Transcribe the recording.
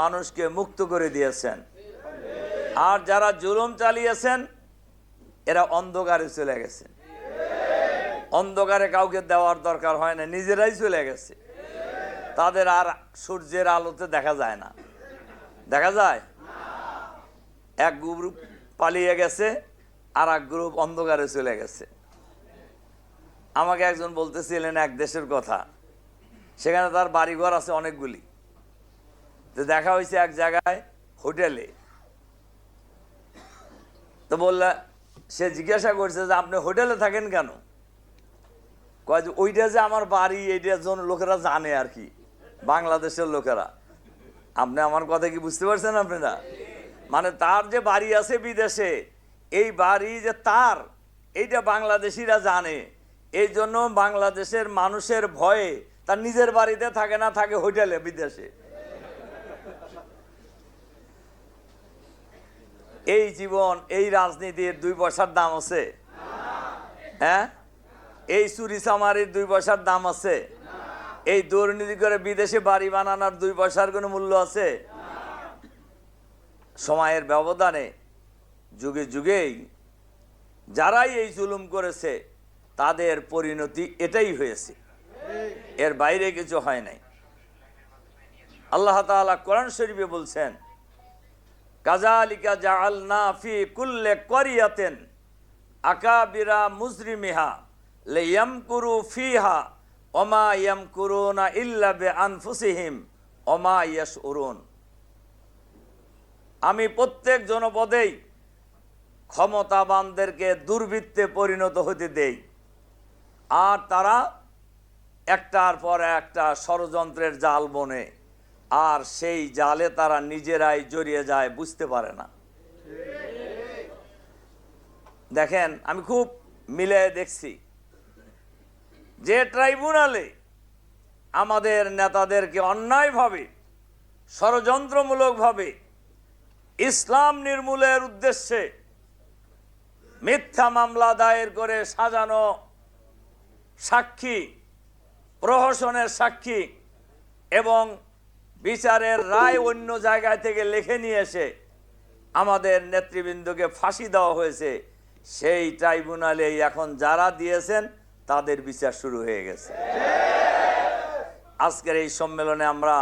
মানুষকে মুক্ত করে দিয়েছেন। আর যারা জুলুম চালিয়েছেন, এরা অন্ধকারে চলে গেছে। অন্ধকারে কাউকে দেওয়ার দরকার হয় না, নিজেরাই চলে গেছে। তাদের আর সূর্যের আলোতে দেখা যায় না। দেখা যায়? এক গ্রুপ পালিয়ে গেছে আর এক গ্রুপ অন্ধকারে চলে গেছে। আমাকে একজন বলতেছিলেন এক দেশের কথা। সেখানে তার বাড়িঘর আছে অনেকগুলি। তো দেখা হয়েছে এক জায়গায় হোটেলে। তো বললে, সে জিজ্ঞাসা করছে যে, আপনি হোটেলে থাকেন কেন? কয় ওইটা যে আমার বাড়ি, এইটার জন্য লোকেরা জানে আর কি, বাংলাদেশের লোকেরা। আপনি আমার কথা কি বুঝতে পারছেন আপনারা? মানে তার যে বাড়ি আছে বিদেশে, এই বাড়ি যে তার, এইটা বাংলাদেশিরা জানে। এই জন্য বাংলাদেশের মানুষের ভয়ে তার নিজের বাড়িতে থাকে না, থাকে হোটেলে, বিদেশে। এই জীবন, এই রাজনীতির দুই পয়সার দাম আছে। হ্যাঁ? এই চুরি চামারির দুই পয়সার দাম আছে। এই দুর্নীতি করে বিদেশে বাড়ি বানানোর দুই পয়সার কোনো মূল্য আছে? সময়ের ব্যবধানে, যুগে যুগেই যারাই এই জুলুম করেছে, তাদের পরিণতি এটাই হয়েছে। এর বাইরে কিছু হয় নাই। আল্লাহ তাআলা কোরআন শরীফে বলছেন কাজালিকা জাআলনা ফি কুল্লে করিয়াতেন আকাবিরা মুজরিমিহা লিয়ামকুরু ফিহা ওমা ইয়ামকুরুনা ইল্লা বিআনফুসিহিম ওমা ইয়াশউরুন। আমি প্রত্যেক জনপদেই ক্ষমতাবানদেরকে দুর্বৃত্তে পরিণত হতে দেই, আর তারা একটার পর একটা ষড়যন্ত্রের জাল বনে আর সেই জালে তারা নিজেরাই জড়িয়ে যায়, বুঝতে পারে না। দেখেন, আমি খুব মিলে দেখছি যে ট্রাইব্যুনালে আমাদের নেতাদেরকে অন্যায়ভাবে, ষড়যন্ত্রমূলকভাবে ইসলাম নির্মূলের উদ্দেশ্যে মিথ্যা মামলা দায়ের করে সাজানো সাক্ষী, প্রহসনের সাক্ষী এবং বিচারের রায় অন্য জায়গায় থেকে লিখে নিয়ে এসে আমাদের নেতৃবৃন্দকে ফাঁসি দেওয়া হয়েছে, সেই ট্রাইব্যুনালে এখন যারা দিয়েছেন, তাদের বিচার শুরু হয়ে গেছে। আজকের এই সম্মেলনে আমরা